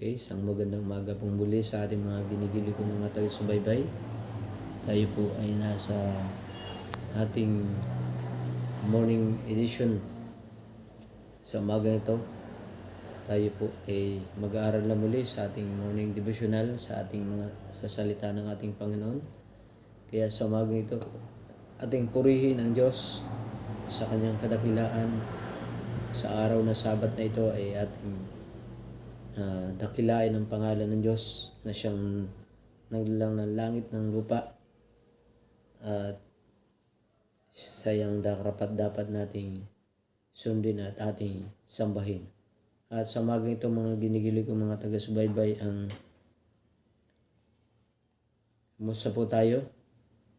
Okay, isang magandang maga pong muli sa ating mga ginigili kong mga taga-subaybay. Tayo po ay nasa ating morning edition sa umaga ito. Tayo po ay mag-aaral na muli sa ating morning devotional sa ating mga sa salita ng ating Panginoon. Kaya sa umaga ito, ating purihin ang Diyos sa kanyang kadakilaan. Sa araw na sabat na ito ay ating uh, dakilain ang pangalan ng Diyos na siyang naglalang ng langit ng lupa at sayang dapat dapat nating sundin at ating sambahin. At sa magang ito mga ginigili ko mga taga-subaybay ang Kumusta po tayo?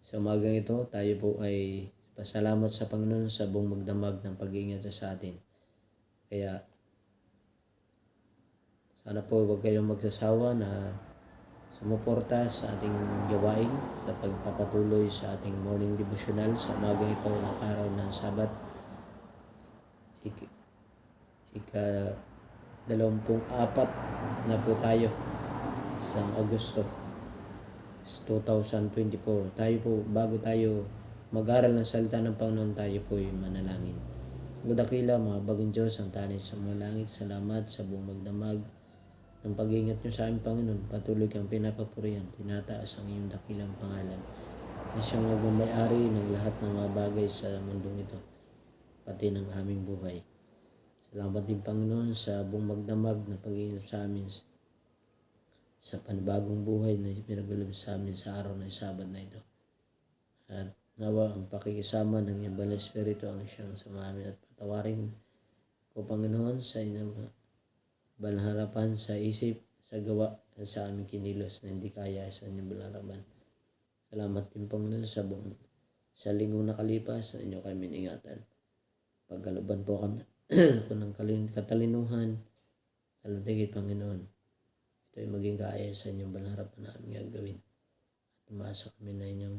Sa umagang ito, tayo po ay pasalamat sa Panginoon sa buong magdamag ng pag-iingat sa atin. Kaya sana po huwag kayong magsasawa na sumuporta sa ating gawain sa pagpapatuloy sa ating morning devotional sa umagang ito ng araw ng Sabat. Ik ika dalawampung apat na po tayo sa Agosto 2024. Tayo po, bago tayo mag-aral ng salita ng Panginoon, tayo po ay manalangin. Gudakila, mga bagong Diyos, ang tanay sa mga langit, salamat sa buong magdamag ng pag-iingat niyo sa aming Panginoon. Patuloy kang pinapapurihan, tinataas ang iyong dakilang pangalan na siyang nagmamayari ng lahat ng mga bagay sa mundong ito, pati ng aming buhay. Salamat din Panginoon sa buong magdamag na pag-iingat sa amin sa panibagong buhay na pinagulog sa amin sa araw ng Sabat na ito. At nawa ang pakikisama ng iyong Espiritu ang siyang sumamin at patawarin ko Panginoon sa inyong balharapan sa isip, sa gawa, at sa aming kinilos na hindi kaya sa inyong balharapan. Salamat din Panginoon sa buong sa linggo na kalipas na inyo kami ingatan. Pagkaluban po kami ko ng katalinuhan, alatigit Panginoon ito ay maging kaaya sa inyong balharapan na aming gagawin. At umasa kami na inyong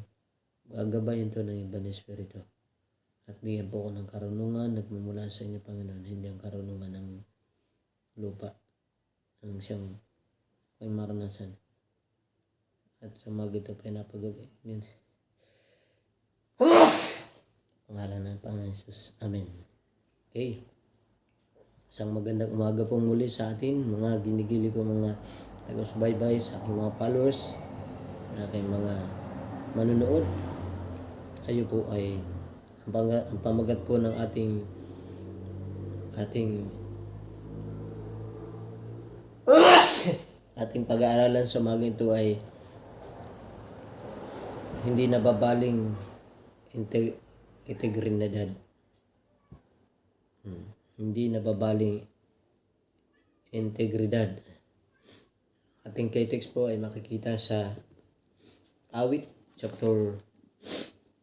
gagabayan ito ng ibang Espiritu. At bigyan po ko ng karunungan nagmumula sa inyo, Panginoon, hindi ang karunungan ng lupa, ang siyang ay maranasan. At sa mga ito pinapagabi. Amen. Pangalan ng Panginoon Jesus. Amen. Okay. Isang magandang umaga po muli sa atin, mga ginigili ko mga taga-subaybay sa aking mga followers, na aking mga manunood. Kayo po ay ang pamagat po ng ating ating ating pag-aaralan sa umaga ito ay hindi nababaling integ- integridad. Hmm hindi nababaling integridad. Ating kay text po ay makikita sa awit chapter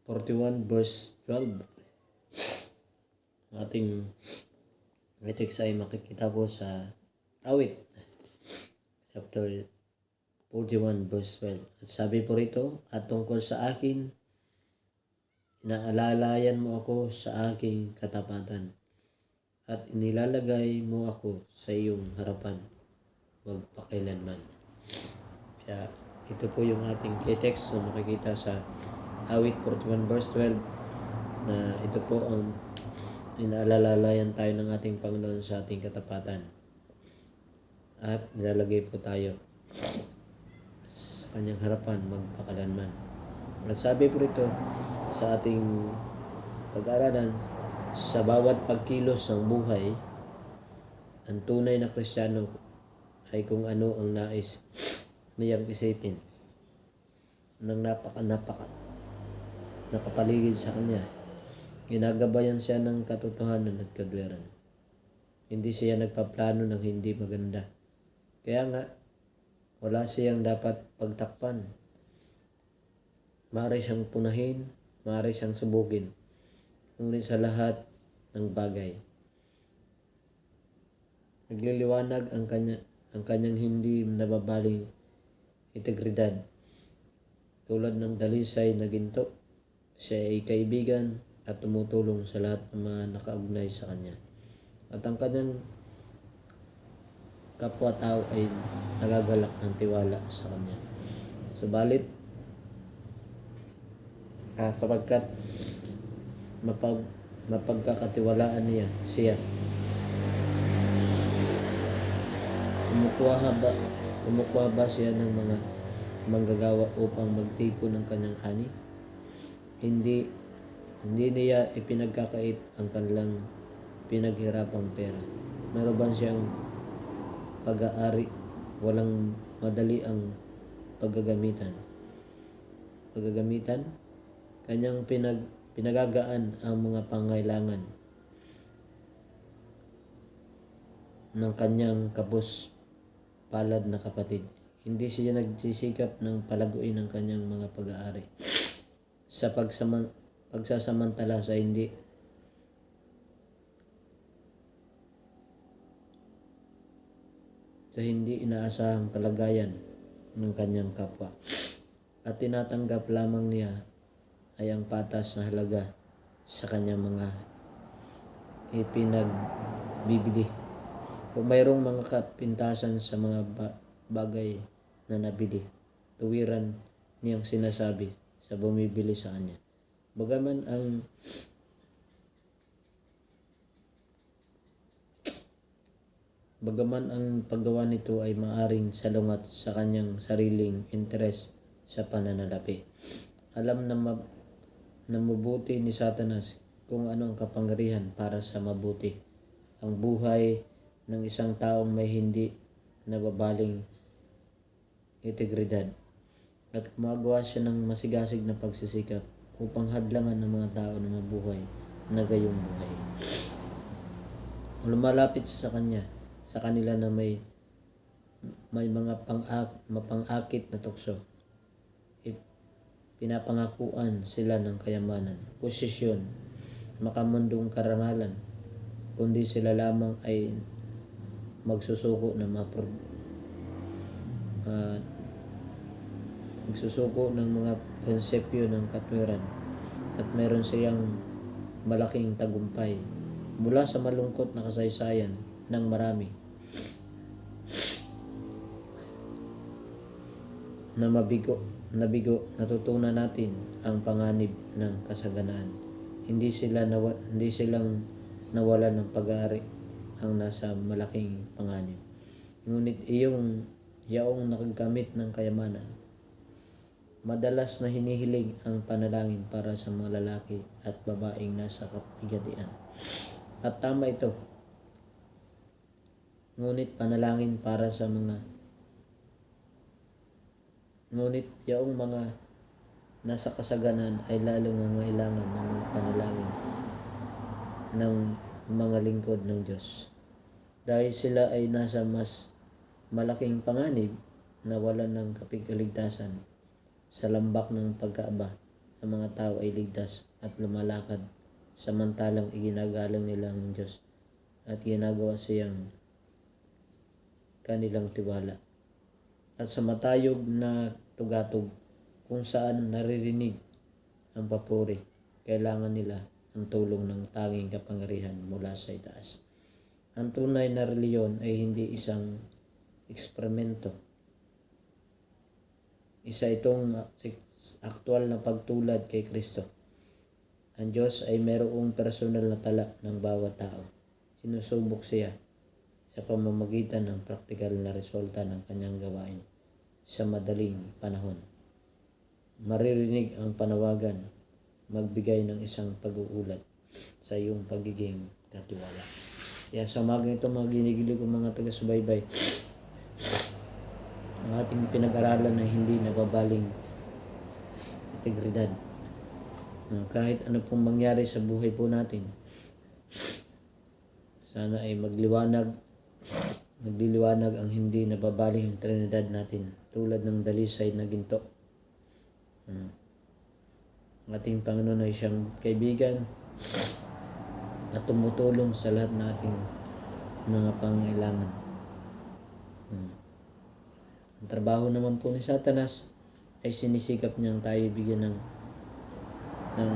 41 verse 12. Ating kay text ay makikita po sa awit chapter 41 verse 12. At sabi po rito, at tungkol sa akin, inaalalayan mo ako sa aking katapatan at inilalagay mo ako sa iyong harapan magpakailanman. Kaya ito po yung ating text na makikita sa awit 41 verse 12 na ito po ang inaalalayan tayo ng ating Panginoon sa ating katapatan. At nilalagay po tayo sa kanyang harapan magpakalanman. At sabi po rito sa ating pag-aralan sa bawat pagkilos ng buhay, ang tunay na kristyano ay kung ano ang nais niyang isipin ng napaka napaka nakapaligid sa kanya. Ginagabayan siya ng katotohanan at kadweran. Hindi siya nagpaplano ng hindi maganda. Kaya nga, wala siyang dapat pagtakpan. Maaari siyang punahin, maaari siyang subukin ngunit sa lahat ng bagay. Nagliliwanag ang kanya ang kanyang hindi nababaling integridad. Tulad ng dalisay na ginto, siya ay kaibigan at tumutulong sa lahat ng mga nakaugnay sa kanya. At ang kanyang kapwa-tao ay nagagalak ng tiwala sa Kanya. Subalit, ah, sapagkat mapag, mapagkakatiwalaan niya siya. Kumukuha ba, kumukuha ba siya ng mga manggagawa upang magtipon ng kanyang ani? Hindi, hindi niya ipinagkakait ang kanilang pinaghirapang pera. Meron ba siyang pag-aari? Walang madali ang paggagamitan. Paggagamitan? Kanyang pinag, pinagagaan ang mga pangailangan ng kanyang kapos palad na kapatid. Hindi siya nagsisikap ng palaguin ang kanyang mga pag-aari. Sa pagsaman, pagsasamantala sa hindi sa hindi inaasahang kalagayan ng kanyang kapwa. At tinatanggap lamang niya ay ang patas na halaga sa kanyang mga ipinagbibili. Kung mayroong mga kapintasan sa mga ba- bagay na nabili, tuwiran niyang sinasabi sa bumibili sa kanya. Bagaman ang Bagaman ang paggawa nito ay maaring salungat sa kanyang sariling interes sa pananalapi. Alam na, ma- na mabuti ni Satanas kung ano ang kapangyarihan para sa mabuti. Ang buhay ng isang taong may hindi nababaling integridad. At gumagawa siya ng masigasig na pagsisikap upang hadlangan ng mga tao na mabuhay na gayong buhay. Lumalapit sa kanya, sa kanila na may may mga pang-ak, mapang-akit na tukso. I- Pinapangakuan sila ng kayamanan, posisyon, makamundong karangalan, kundi sila lamang ay magsusuko ng mapro ah, magsusuko ng mga prinsipyo ng katwiran at meron siyang malaking tagumpay mula sa malungkot na kasaysayan ng marami na mabigo nabigo natutunan natin ang panganib ng kasaganaan hindi sila nawa, hindi silang nawala ng pag-aari ang nasa malaking panganib ngunit iyong yaong nakagamit ng kayamanan Madalas na hinihiling ang panalangin para sa mga lalaki at babaeng nasa kapigatian. At tama ito. Ngunit panalangin para sa mga Ngunit yaong mga nasa kasaganan ay lalong nangailangan ng mga panalangin ng mga lingkod ng Diyos. Dahil sila ay nasa mas malaking panganib na wala ng kapigkaligtasan sa lambak ng pagkaaba, ang mga tao ay ligtas at lumalakad samantalang iginagalang nila ng Diyos at ginagawa siyang kanilang tiwala. At sa matayog na tugatog kung saan naririnig ang papuri, kailangan nila ang tulong ng tanging kapangyarihan mula sa itaas. Ang tunay na reliyon ay hindi isang eksperimento isa itong aktual na pagtulad kay Kristo. Ang Diyos ay mayroong personal na tala ng bawat tao. Sinusubok siya sa pamamagitan ng praktikal na resulta ng kanyang gawain sa madaling panahon. Maririnig ang panawagan, magbigay ng isang pag-uulat sa iyong pagiging katiwala. Kaya sa umagang ito, mga ginigilig ko mga taga-subaybay, ang ating pinag-aralan na hindi nababaling integridad. Kahit ano pong mangyari sa buhay po natin, sana ay magliwanag, magliliwanag ang hindi nababaling Trinidad natin tulad ng dalisay na ginto. Ang ating Panginoon ay siyang kaibigan at tumutulong sa lahat nating mga pangailangan. Hmm. Ang trabaho naman po ni Satanas ay sinisikap niyang tayo bigyan ng ng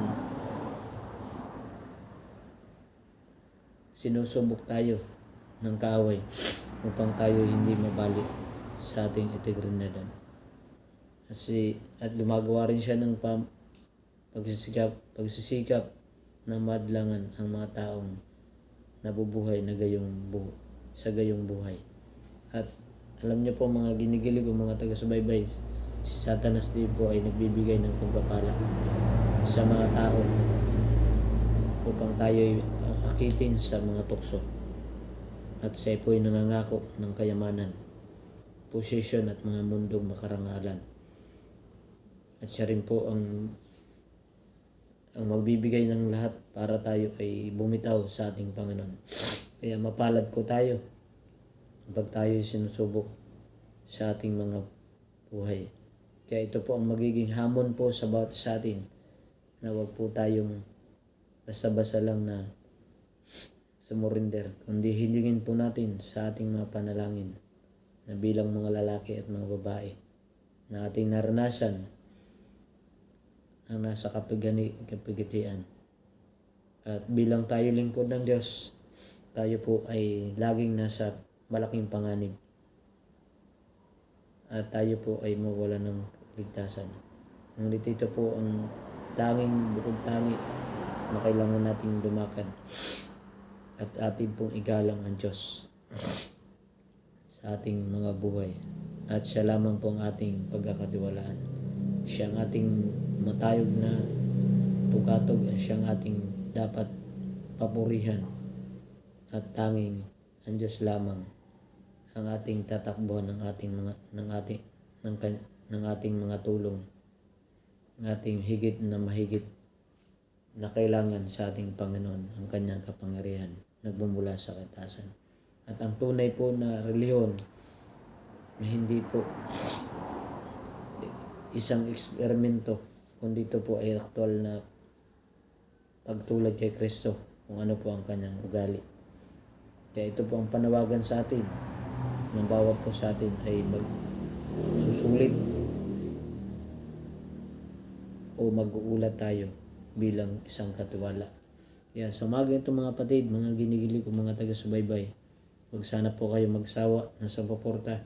sinusubok tayo ng kaaway upang tayo hindi mabalik sa ating eternidad. Kasi, at gumagawa rin siya ng pam, pagsisikap, pagsisikap na madlangan ang mga taong nabubuhay na gayong bu sa gayong buhay. At alam niyo po mga ginigilig o mga taga-subaybay, si Satanas din po ay nagbibigay ng pagpapala sa mga tao upang tayo ay akitin sa mga tukso. At siya po ay nangangako ng kayamanan, posisyon at mga mundong makarangalan. At siya rin po ang ang magbibigay ng lahat para tayo ay bumitaw sa ating Panginoon. Kaya mapalad po tayo pag tayo ay sinusubok sa ating mga buhay. Kaya ito po ang magiging hamon po sa bawat sa atin na wag po tayong basta-basta lang na sumurinder, kundi hilingin po natin sa ating mga panalangin na bilang mga lalaki at mga babae na ating naranasan ang nasa kapigani, kapigitian. At bilang tayo lingkod ng Diyos, tayo po ay laging nasa malaking panganib. At tayo po ay mawala ng ligtasan. Ngunit ito po ang tanging bukod tangi na kailangan nating lumakad at ating pong igalang ang Diyos sa ating mga buhay. At siya lamang po ang ating pagkakatiwalaan. Siya ang ating matayog na tugatog at siya ang ating dapat papurihan at tanging ang Diyos lamang ang ating tatakbuhan ng ating mga ng ating ng, ng ating mga tulong ng ating higit na mahigit na kailangan sa ating Panginoon ang kanyang kapangyarihan nagbumula sa katasan. At ang tunay po na reliyon na hindi po isang eksperimento kundi ito po ay aktual na pagtulad kay Kristo kung ano po ang kanyang ugali. Kaya ito po ang panawagan sa atin ng bawat po sa atin ay magsusulit o mag-uulat tayo bilang isang katiwala. Kaya sa umaga ito mga patid, mga ginigilig o mga taga-subaybay, huwag sana po kayo magsawa na sa paporta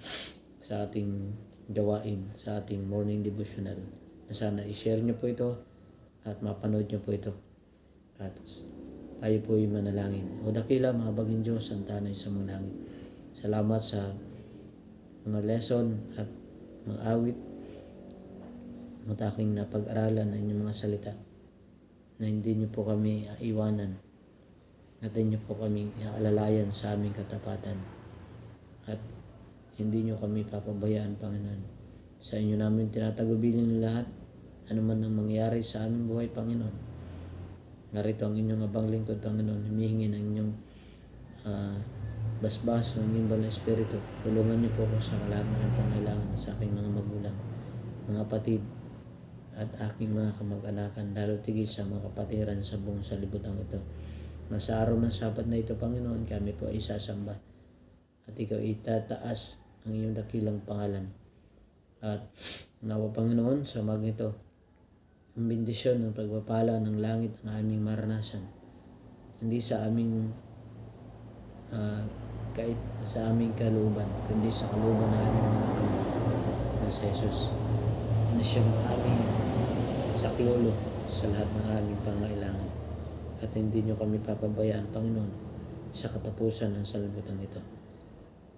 sa ating gawain, sa ating morning devotional. Na sana i-share nyo po ito at mapanood nyo po ito. At tayo po ay manalangin. O dakila mga baging Diyos, ang tanay sa mga langit. Salamat sa mga lesson at mga awit mataking na pag-aralan ng inyong mga salita na hindi niyo po kami iwanan at hindi niyo po kami alalayan sa aming katapatan. At hindi niyo kami papabayaan Panginoon. Sa inyo namin tinatagubilin lahat ano man ang mangyari sa aming buhay Panginoon. Narito ang inyong abang lingkod Panginoon. Humihingi ng inyong ah, basbas ng inyong banal espiritu. Tulungan niyo po ako sa lahat ng pangailangan sa aking mga magulang mga patid at aking mga kamag-anakan, lalo tigil sa mga kapatiran sa buong salibutan ito. Na sa araw ng sapat na ito, Panginoon, kami po ay sasamba at ikaw itataas ang iyong dakilang pangalan. At nawa, Panginoon, sa mag ito, ang bendisyon ng pagpapala ng langit ang aming maranasan. Hindi sa aming ah, kahit sa aming kaluban, kundi sa kaluban ng aming mga na si Jesus na siyang aming saklolo sa lahat ng aming pangailangan at hindi niyo kami papabayaan, Panginoon, sa katapusan ng salbutan ito.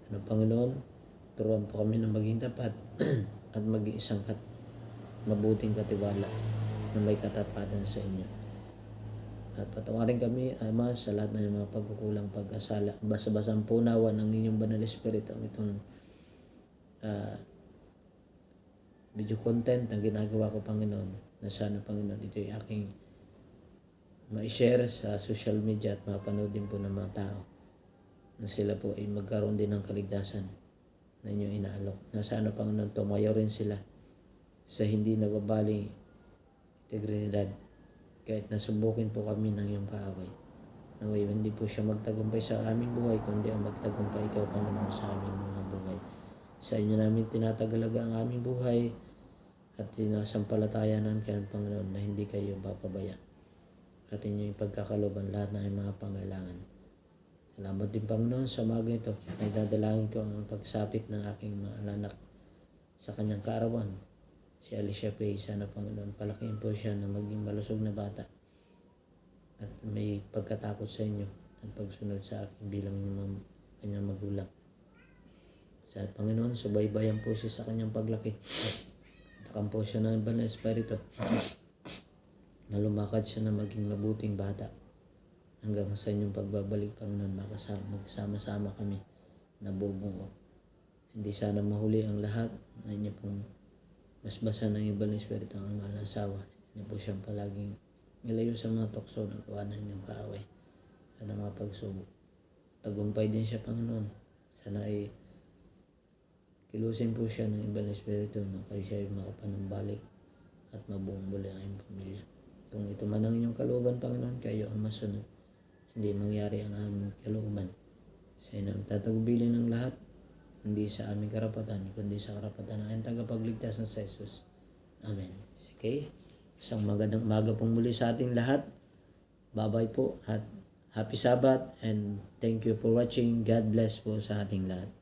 Ano, Panginoon, turuan po kami na maging tapat at maging isang kat mabuting katiwala na may katapatan sa inyo. At patawarin kami, Ama, sa lahat ng mga pagkukulang pag-asala. Basa-basang punawan ng inyong banal espiritu ang itong ah, video content na ginagawa ko, Panginoon, na sana, Panginoon, ito ay aking ma-share sa social media at mapanood din po ng mga tao na sila po ay magkaroon din ng kaligtasan na inyong inaalok. Na sana, Panginoon, tumayo rin sila sa hindi nababaling integridad kahit nasubukin po kami ng iyong kaaway. Naway, hindi po siya magtagumpay sa aming buhay, kundi ang magtagumpay ikaw, Panginoon, sa aming mga buhay. Sa inyo namin tinatagalaga ang aming buhay at tinasampalatayanan kayo, Panginoon, na hindi kayo papabaya at inyong pagkakaloban lahat ng mga pangailangan. Salamat din Panginoon sa umaga ito. Ay dadalangin ko ang pagsapit ng aking mga anak sa kanyang kaarawan. Si Alicia Pay, sana Panginoon, palakihin po siya na maging malusog na bata at may pagkatakot sa inyo at pagsunod sa akin bilang inyong kanyang magulang. Sa Panginoon, subaybayan po siya sa kanyang paglaki. Takam po siya ng Banal Espiritu na lumakad siya na maging mabuting bata hanggang sa inyong pagbabalik Panginoon makasama, magsama-sama kami na bubungo. Hindi sana mahuli ang lahat na inyo pong basbasa ng ibang espiritu ang mahal na asawa. Inyo po siyang palaging ilayo sa mga tukso na kawanan niyong kaaway at mga pagsubok. Tagumpay din siya Panginoon. Sana ay kilusin po siya ng ibang espiritu na kayo siya ay makapanumbalik at mabuong muli ang iyong pamilya. Kung ito man ang inyong kalooban, Panginoon, kayo ang masunod. Hindi mangyari ang aming kalooban. Sa inyo ang tatagubilin ng lahat, hindi sa aming karapatan, kundi sa karapatan ng tagapagligtas ng Jesus. Amen. Okay? Isang magandang umaga pong muli sa ating lahat. Bye-bye po at happy Sabbath and thank you for watching. God bless po sa ating lahat.